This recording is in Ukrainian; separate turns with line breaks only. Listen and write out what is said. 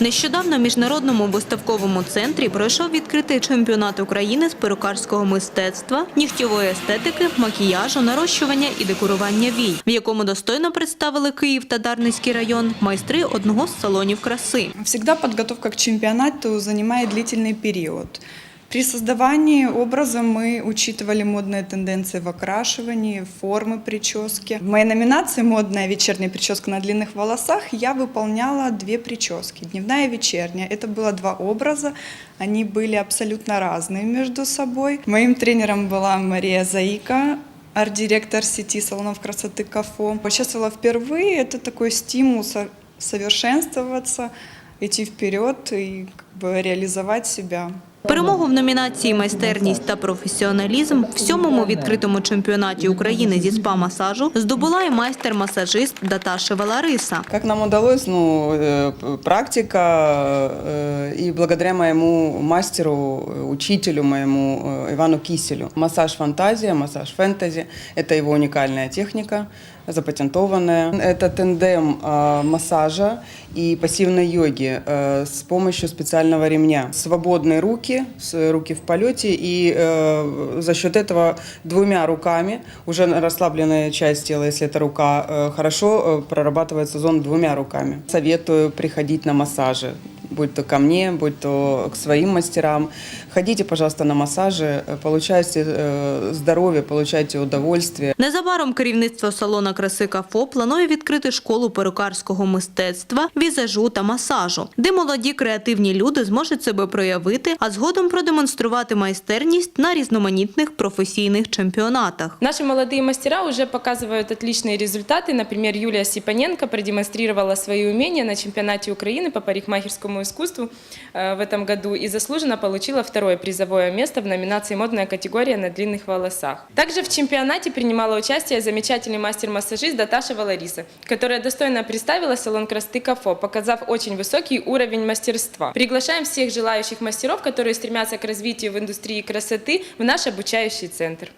Нещодавно в міжнародному виставковому центрі пройшов відкритий чемпіонат України з перукарського мистецтва, нігтєвої естетики, макіяжу, нарощування і декорування вій, в якому достойно представили Київ та Дарницький район майстри одного з салонів краси.
Завжди підготовка до чемпіонату займає длительний период. При создавании образа мы учитывали модные тенденции в окрашивании, формы прически. В моей номинации «Модная вечерняя прическа на длинных волосах» я выполняла две прически, дневная и вечерняя. Это было два образа, они были абсолютно разные между собой. Моим тренером была Мария Заика, арт-директор сети салонов красоты Кафо. Участвовала впервые, это такой стимул со- совершенствоваться, идти вперед и как бы реализовать себя.
Перемогу в номінації майстерність та професіоналізм в сьомому відкритому чемпіонаті України зі спа-масажу здобула і майстер-масажист Даташева Лариса.
Как нам удалось, ну, э, п- практика, э, и благодаря моему мастеру, э, учителю моему э, Ивану Киселю. Массаж фантазия, массаж фэнтези – это его уникальная техника, запатентованная. Это тандем э, массажа и пассивной йоги э, с помощью специального ремня. Свободные руки, с- руки в полете, и э, за счет этого двумя руками, уже расслабленная часть тела, если это рука, э, хорошо э, прорабатывается зон двумя руками. Советую приходить на массажи, будь то ко мне, будь то к своим мастерам. Ходите, пожалуйста, на массажи, э, получайте э, здоровье, получайте удовольствие.
Незабаром керівництво салона краси Кафо планує відкрити школу перукарського мистецтва, візажу та масажу, де молоді креативні люди зможуть себе проявити, а згодом продемонструвати майстерність на різноманітних професійних чемпіонатах.
Наши молодые мастера уже показывают отличные результаты. Например, Юлия Сипаненко продемонстрировала свои умения на чемпионате Украины по парикмахерскому искусству э, в этом году и заслуженно получила второе призовое место в номинации «Модная категория на длинных волосах». Также в чемпионате принимала участие замечательный мастер-массажист Даташева Лариса, которая достойно представила салон красоты Кафо, показав очень высокий уровень мастерства. Приглашаем всех желающих мастеров, которые стремятся к развитию в индустрии красоты, в наш обучающий центр.